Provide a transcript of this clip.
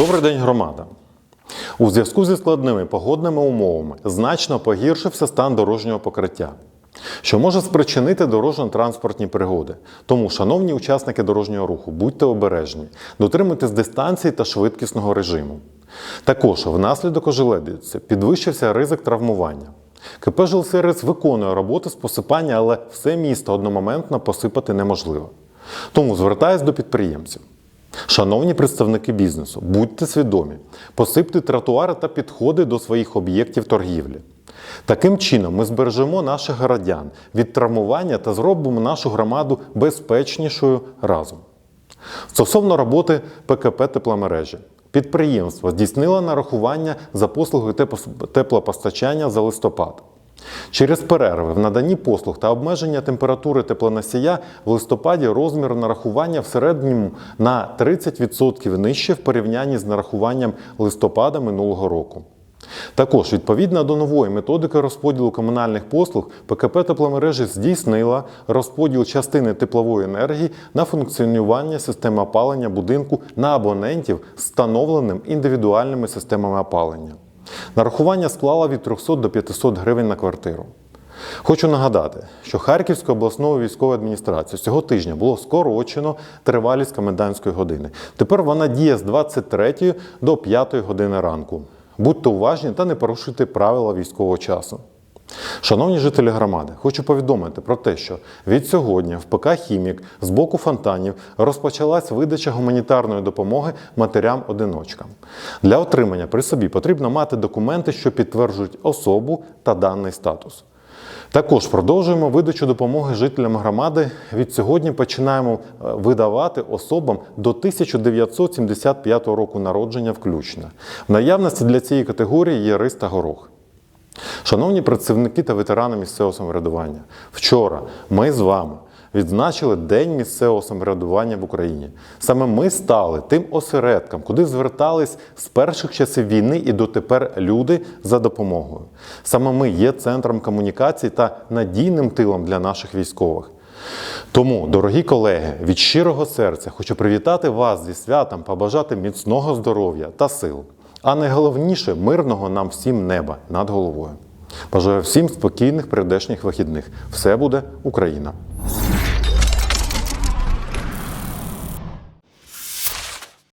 Добрий день, громада. У зв'язку зі складними погодними умовами значно погіршився стан дорожнього покриття, що може спричинити дорожньо-транспортні пригоди. Тому, шановні учасники дорожнього руху, будьте обережні, дотримуйтесь дистанції та швидкісного режиму. Також внаслідок ожеледиці підвищився ризик травмування. КП «Жилсервіс» виконує роботи з посипання, але все місто одномоментно посипати неможливо. Тому звертаюсь до підприємців. Шановні представники бізнесу, будьте свідомі, посипте тротуари та підходи до своїх об'єктів торгівлі. Таким чином ми збережемо наших городян від травмування та зробимо нашу громаду безпечнішою разом. Стосовно роботи ПКП тепломережі, підприємство здійснило нарахування за послуги теплопостачання за листопад. Через перерви в наданні послуг та обмеження температури теплоносія в листопаді розмір нарахування в середньому на 30% нижче в порівнянні з нарахуванням листопада минулого року. Також, відповідно до нової методики розподілу комунальних послуг, ПКП тепломережі здійснила розподіл частини теплової енергії на функціонування системи опалення будинку на абонентів встановленим індивідуальними системами опалення. Нарахування склало від 300 до 500 гривень на квартиру. Хочу нагадати, що Харківською обласною військовою адміністрацією цього тижня було скорочено тривалість комендантської години. Тепер вона діє з 23 до 5 години ранку. Будьте уважні та не порушуйте правила військового часу. Шановні жителі громади, хочу повідомити про те, що від сьогодні в ПК Хімік з боку фонтанів розпочалась видача гуманітарної допомоги матерям-одиночкам. Для отримання при собі потрібно мати документи, що підтверджують особу та даний статус. Також продовжуємо видачу допомоги жителям громади. Від сьогодні починаємо е, видавати особам до 1975 року народження включно. В наявності для цієї категорії є рис та горох. Шановні працівники та ветерани місцевого самоврядування, вчора ми з вами відзначили День місцевого самоврядування в Україні. Саме ми стали тим осередком, куди звертались з перших часів війни і дотепер люди за допомогою. Саме ми є центром комунікацій та надійним тилом для наших військових. Тому, дорогі колеги, від щирого серця хочу привітати вас зі святом, побажати міцного здоров'я та сил, а найголовніше мирного нам всім неба над головою. Бажаю всім спокійних прийдешніх вихідних. Все буде Україна!